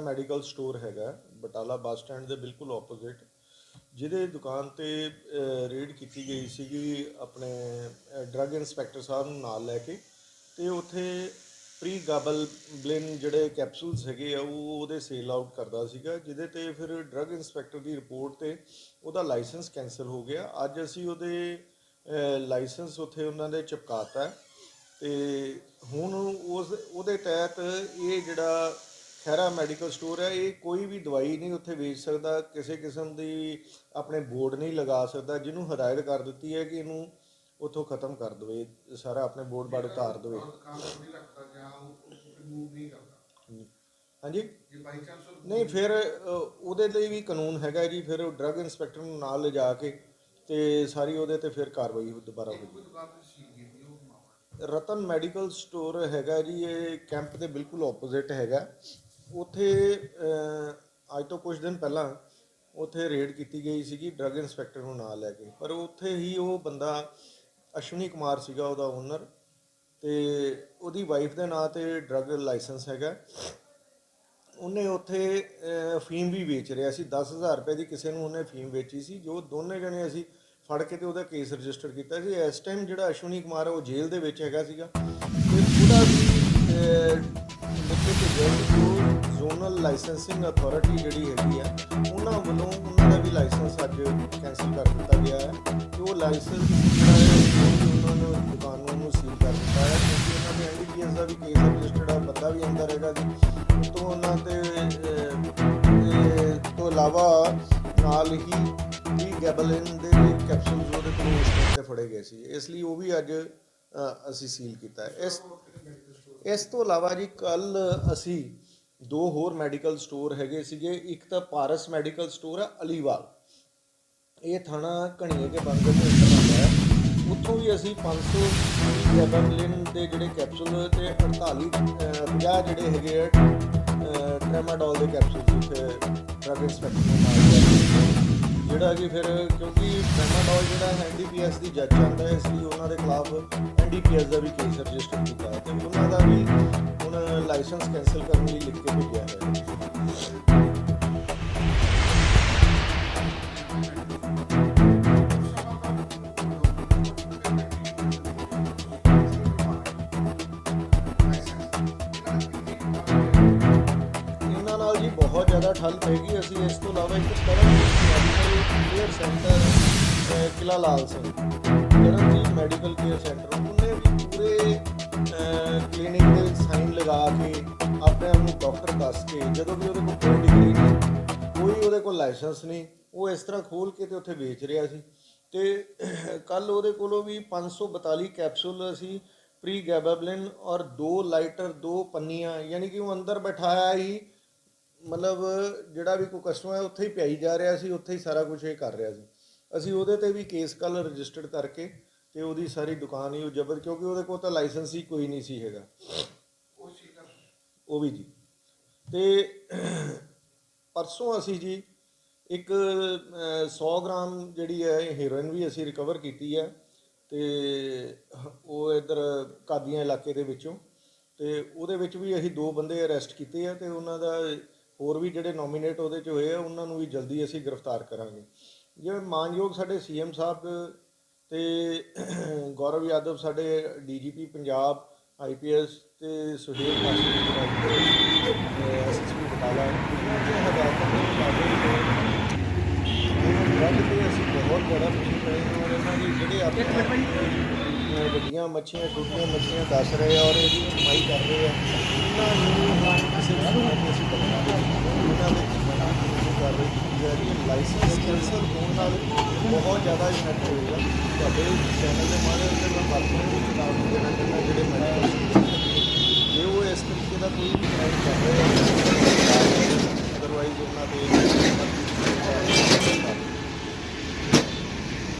Medical store ਹੈਗਾ, Batala bus stand ਦੇ ਬਿਲਕੁਲ ਆਪੋਜ਼ਿਟ ਜਿਹਦੇ ਦੁਕਾਨ ਤੇ ਰੇਡ ਕੀਤੀ ਗਈ ਸੀਗੀ ਆਪਣੇ ਡਰੱਗ ਇਨਸਪੈਕਟਰ ਸਾਹਿਬ ਨੂੰ ਨਾਲ ਲੈ ਕੇ, ਤੇ ਉੱਥੇ ਪ੍ਰੀ ਗਾਬਲ ਬਲਿਨ ਜਿਹੜੇ ਕੈਪਸੂਲਸ ਹੈਗੇ ਆ, ਉਹ ਉਹਦੇ ਸੇਲ ਆਊਟ ਕਰਦਾ ਸੀਗਾ, ਜਿਹਦੇ ਤੇ ਫਿਰ ਡਰੱਗ ਇਨਸਪੈਕਟਰ ਦੀ ਰਿਪੋਰਟ ਤੇ ਉਹਦਾ ਲਾਇਸੈਂਸ ਕੈਨਸਲ ਹੋ ਗਿਆ। ਅੱਜ ਅਸੀਂ ਉਹਦੇ ਲਾਇਸੈਂਸ ਉੱਥੇ ਉਹਨਾਂ ਦੇ ਚਿਪਕਾਤਾ ਹੈ ਤੇ ਹੁਣ ਉਸ, ਉਹਦੇ ਤਹਿਤ ਇਹ ਜਿਹੜਾ ਖੈਰਾ ਮੈਡੀਕਲ ਸਟੋਰ ਹੈ ਇਹ ਕੋਈ ਵੀ ਦਵਾਈ ਨਹੀਂ ਉੱਥੇ ਵੇਚ ਸਕਦਾ ਕਿਸੇ ਕਿਸਮ ਦੀ ਆਪਣੇ ਬੋਰਡ ਨਹੀਂ ਲਗਾ ਸਕਦਾ ਜਿਹਨੂੰ ਹਦਾਇਤ ਕਰ ਦਿੱਤੀ ਹੈ ਕਿ ਇਹਨੂੰ ਉੱਥੋਂ ਖਤਮ ਕਰ ਦੇਵੇ ਸਾਰਾ ਆਪਣੇ ਬੋਰਡ ਬਾੜ ਉਤਾਰ ਦੇਵੇ। ਹਾਂਜੀ? ਨਹੀਂ ਫਿਰ ਉਹਦੇ ਲਈ ਵੀ ਕਾਨੂੰਨ ਹੈਗਾ ਜੀ ਫਿਰ ਉਹ ਡਰੱਗ ਇਨਸਪੈਕਟਰ ਨੂੰ ਨਾਲ ਲਿਜਾ ਕੇ ਤੇ ਸਾਰੀ ਉਹਦੇ ਤੇ ਫਿਰ ਕਾਰਵਾਈ ਦੁਬਾਰਾ ਹੋਈ ਰਤਨ ਮੈਡੀਕਲ ਸਟੋਰ ਹੈਗਾ ਜੀ ਇਹ ਕੈਂਪ ਦੇ ਬਿਲਕੁਲ ਆਪੋਜ਼ਿਟ ਹੈਗਾ। ਉੱਥੇ ਅੱਜ ਤੋਂ ਕੁਝ ਦਿਨ ਪਹਿਲਾਂ ਉੱਥੇ ਰੇਡ ਕੀਤੀ ਗਈ ਸੀਗੀ ਡਰੱਗ ਇਨਸਪੈਕਟਰ ਨੂੰ ਨਾਲ ਲੈ ਕੇ। ਪਰ ਉੱਥੇ ਹੀ ਉਹ ਬੰਦਾ ਅਸ਼ਵਨੀ ਕੁਮਾਰ ਸੀਗਾ ਉਹਦਾ ਓਨਰ ਤੇ ਉਹਦੀ ਵਾਈਫ ਦੇ ਨਾਂ ਤੇ ਡਰੱਗ ਲਾਇਸੈਂਸ ਹੈਗਾ। ਉਹਨੇ ਉੱਥੇ ਫੀਮ ਵੀ ਵੇਚ ਰਿਹਾ ਸੀ। 10000 ਰੁਪਏ ਦੀ ਕਿਸੇ ਨੂੰ ਉਹਨੇ ਫੀਮ ਵੇਚੀ ਸੀ, ਜੋ ਦੋਨੇ ਜਣੇ ਅਸੀਂ ਫੜ ਕੇ ਤੇ ਉਹਦਾ ਕੇਸ ਰਜਿਸਟਰ ਕੀਤਾ ਸੀ। ਇਸ ਟਾਈਮ ਜਿਹੜਾ ਅਸ਼ਵਨੀ ਕੁਮਾਰ ਉਹ ਜੇਲ੍ਹ ਦੇ ਵਿੱਚ ਹੈਗਾ ਸੀਗਾ। ਤੇ ਉਹਦਾ ਵੀ ਲਿਖੇ ਤੇ ਜੇਲ੍ਹ ਤੋਂ ਲਾਇਸੈਂਸਿੰਗ ਅਥਾਰਟੀ ਜਿਹੜੀ ਹੈਗੀ ਆ, ਉਹਨਾਂ ਵੱਲੋਂ ਉਹਨਾਂ ਦਾ ਵੀ ਲਾਇਸੈਂਸ ਅੱਜ ਕੈਂਸਲ ਕਰ ਦਿੱਤਾ ਗਿਆ ਹੈ। ਤੇ ਉਹ ਲਾਇਸੈਂਸ ਜਿਹੜਾ ਹੈ, ਉਹਨਾਂ ਨੇ ਦੁਕਾਨ ਨੂੰ ਸੀਲ ਕਰ ਦਿੱਤਾ ਹੈ। ਕਿਉਂਕਿ ਉਹਨਾਂ ਦੇ ਐਨਡੀਪੀਐਸ ਦਾ ਵੀ ਕੇਸ ਰਜਿਸਟਰਡ ਆ ਬੰਦਾ ਵੀ ਅੰਦਰ ਹੈਗਾ ਜੀ ਤੋਂ ਉਹਨਾਂ ਤੇ ਤੋਂ ਇਲਾਵਾ ਨਾਲ ਹੀ ਵੀ ਗੈਬਲਿਨ ਦੇ ਵੀ ਕੈਪਸੂਲਸ ਉਹਦੇ ਕੋਲ ਤੇ ਫੜੇ ਗਏ ਸੀ। ਇਸ ਲਈ ਉਹ ਵੀ ਅੱਜ ਅਸੀਂ ਸੀਲ ਕੀਤਾ ਇਸ ਇਸ ਤੋਂ ਇਲਾਵਾ ਜੀ ਕੱਲ ਅਸੀਂ ਦੋ ਹੋਰ ਮੈਡੀਕਲ ਸਟੋਰ ਹੈਗੇ ਸੀਗੇ। ਇੱਕ ਤਾਂ ਪਾਰਸ ਮੈਡੀਕਲ ਸਟੋਰ ਆ ਅਲੀਵਾਲ। ਇਹ ਥਾਣਾ ਘਣੀਏ ਕੇ ਬੰਦ ਦੇ ਅੰਦਰ ਹੈ। ਉੱਥੋਂ ਵੀ ਅਸੀਂ 500 ਗੈਬਾਮਲਿਨ ਦੇ ਜਿਹੜੇ ਕੈਪਸੂਲ ਤੇ 48 ਅਹ, 50 ਜਿਹੜੇ ਹੈਗੇ ਆ ਟ੍ਰੈਮਾਡੋਲ ਦੇ ਕੈਪਸੂਲ ਉੱਥੇ ਡਰੱਗ ਇੰਸਪੈਕਟਰ ਨੂੰ ਨਾਲ ਜਿਹੜਾ ਕਿ ਫਿਰ ਕਿਉਂਕਿ ਬੈਨਾਡੋਲ ਜਿਹੜਾ ਐਨਡੀਪੀਐਸ ਦੀ ਜੱਜ ਆਉਂਦਾ ਹੈ, ਇਸ ਲਈ ਉਹਨਾਂ ਦੇ ਖਿਲਾਫ ਐਨਡੀਪੀਐਸ ਦਾ ਵੀ ਕੇਸ ਰਜਿਸਟਰ ਕੀਤਾ ਹੈ ਤੇ ਉਹਨਾਂ ਦਾ ਵੀ ਹੁਣ ਲਾਇਸੈਂਸ ਕੈਂਸਲ ਕਰਨ ਲਈ ਲਿਖ ਕੇ ਭੇਜਿਆ ਹੈ। ਬਹੁਤ ਜ਼ਿਆਦਾ ਠੱਲ ਪੈਗੀ ਅਸੀਂ ਇਸ ਤੋਂ ਇਲਾਵਾ ਇੱਕ ਕਰਨ medical care centre Qila Lal Singh Karanjit medical care centre ਉਹਨੇ ਵੀ ਪੂਰੇ ਕਲੀਨਿਕ ਦੇ ਸਾਈਨ ਲਗਾ ਕੇ ਆਪਣੇ ਆਪ ਨੂੰ ਡਾਕਟਰ ਦੱਸ ਕੇ ਜਦੋਂ ਵੀ ਉਹਦੇ ਕੋਲ ਕੋਈ ਡਿਗਰੀ ਨਹੀਂ, ਕੋਈ ਉਹਦੇ ਕੋਲ ਲਾਇਸੈਂਸ ਨਹੀਂ, ਉਹ ਇਸ ਤਰ੍ਹਾਂ ਖੋਲ ਕੇ ਤੇ ਉੱਥੇ ਵੇਚ ਰਿਹਾ ਸੀ। ਤੇ ਕੱਲ ਉਹਦੇ ਕੋਲੋਂ ਵੀ 542 ਕੈਪਸੂਲ ਅਸੀਂ ਪ੍ਰੀ ਗੈਬਾਬਲਿਨ ਔਰ ਦੋ ਲਾਈਟਰ ਦੋ ਪੰਨੀਆਂ, ਯਾਨੀ ਕਿ ਉਹ ਅੰਦਰ ਬਿਠਾਇਆ ਹੀ ਮਤਲਬ ਜਿਹੜਾ ਵੀ ਕੋਈ ਕਸਟਮਰ ਹੈ ਉੱਥੇ ਹੀ ਪਿਆਈ ਜਾ ਰਿਹਾ ਸੀ ਉੱਥੇ ਹੀ ਸਾਰਾ ਕੁਝ ਇਹ ਕਰ ਰਿਹਾ ਸੀ। ਅਸੀਂ ਉਹਦੇ ਤੇ ਵੀ ਕੇਸ ਕੱਲ ਰਜਿਸਟਰਡ ਕਰਕੇ ਤੇ ਉਹਦੀ ਸਾਰੀ ਦੁਕਾਨ ਹੀ ਉਹ ਜ਼ਬਤ ਕਿਉਂਕਿ ਉਹਦੇ ਕੋਲ ਤਾਂ ਲਾਇਸੈਂਸ ਹੀ ਕੋਈ ਨਹੀਂ ਸੀ ਹੈਗਾ। ਉਹ ਸੀਲ ਕਰ ਉਹ ਵੀ ਜੀ। ਤੇ ਪਰਸੋਂ ਅਸੀਂ ਜੀ ਇੱਕ ਅਹ, 100 ਗ੍ਰਾਮ ਜਿਹੜੀ ਹੈ ਹੀਰੋਇਨ ਵੀ ਅਸੀਂ ਰਿਕਵਰ ਕੀਤੀ ਹੈ ਤੇ ਉਹ ਇਧਰ ਕਾਦੀਆਂ ਇਲਾਕੇ ਦੇ ਵਿੱਚੋਂ ਤੇ ਉਹਦੇ ਵਿੱਚ ਵੀ ਅਸੀਂ ਦੋ ਬੰਦੇ ਅਰੈਸਟ ਕੀਤੇ ਆ ਤੇ ਉਹਨਾਂ ਦਾ ਹੋਰ ਵੀ ਜਿਹੜੇ ਨੋਮੀਨੇਟ ਉਹਦੇ ਚ ਹੋਏ ਆ ਉਹਨਾਂ ਨੂੰ ਵੀ ਜਲਦੀ ਅਸੀਂ ਗ੍ਰਿਫਤਾਰ ਕਰਾਂਗੇ। ਜਿਵੇਂ ਮਾਨਯੋਗ ਸਾਡੇ ਸੀਐਮ ਸਾਹਿਬ ਤੇ ਗੌਰਵ ਯਾਦਵ ਸਾਡੇ ਡੀਜੀਪੀ ਪੰਜਾਬ ਆਈਪੀਐਸ ਤੇ ਸੁਹੇਲ ਕਾਸ਼ੀ ਐਸਐਸਪੀ ਬਟਾਲਾ ਇਹਨਾਂ ਦੇ ਹਦਾਇਤਾਂ ਦੇ ਮੁਤਾਬਿਕ ਤੇ ਅਸੀਂ ਬਹੁਤ ਬੜਾ ਖੁਸ਼ੀ ਰਹੇ ਹਾਂ ਔਰ ਇਹਨਾਂ ਦੀ ਜਿਹੜੇ ਆਪਣੇ ਵੱਡੀਆਂ ਮੱਛੀਆਂ ਛੋਟੀਆਂ ਮੱਛੀਆਂ ਦੱਸ ਰਹੇ ਆ ਔਰ ਇਹਦੀ ਕਮਾਈ ਕਰ ਰਹੇ ਆ। ਉਹਨਾਂ ਨੂੰ ਕਿਸੇ ਤਰ੍ਹਾਂ ਅਸੀਂ ਬਦਨਾਮੀ ਨਹੀਂ ਉਹਨਾਂ ਦੇ ਜੀਵਨ ਦੀ ਕਾਰਵਾਈ ਕੀਤੀ ਜਾ ਰਹੀ ਹੈ ਲਾਇਸੈਂਸ ਕੈਂਸਲ ਹੋਣ ਨਾਲ ਬਹੁਤ ਜ਼ਿਆਦਾ ਇਫੈਕਟ ਹੋਏਗਾ ਤੁਹਾਡੇ ਚੈਨਲ ਦੇ ਮਾਧਿਅਮ ਤੇ ਮੈਂ ਬਾਤੋਂ ਨੂੰ ਦੇਣਾ ਚਾਹੁੰਦਾ ਜਿਹੜੇ ਮੈਡੀਕਲ ਜੇ ਉਹ ਇਸ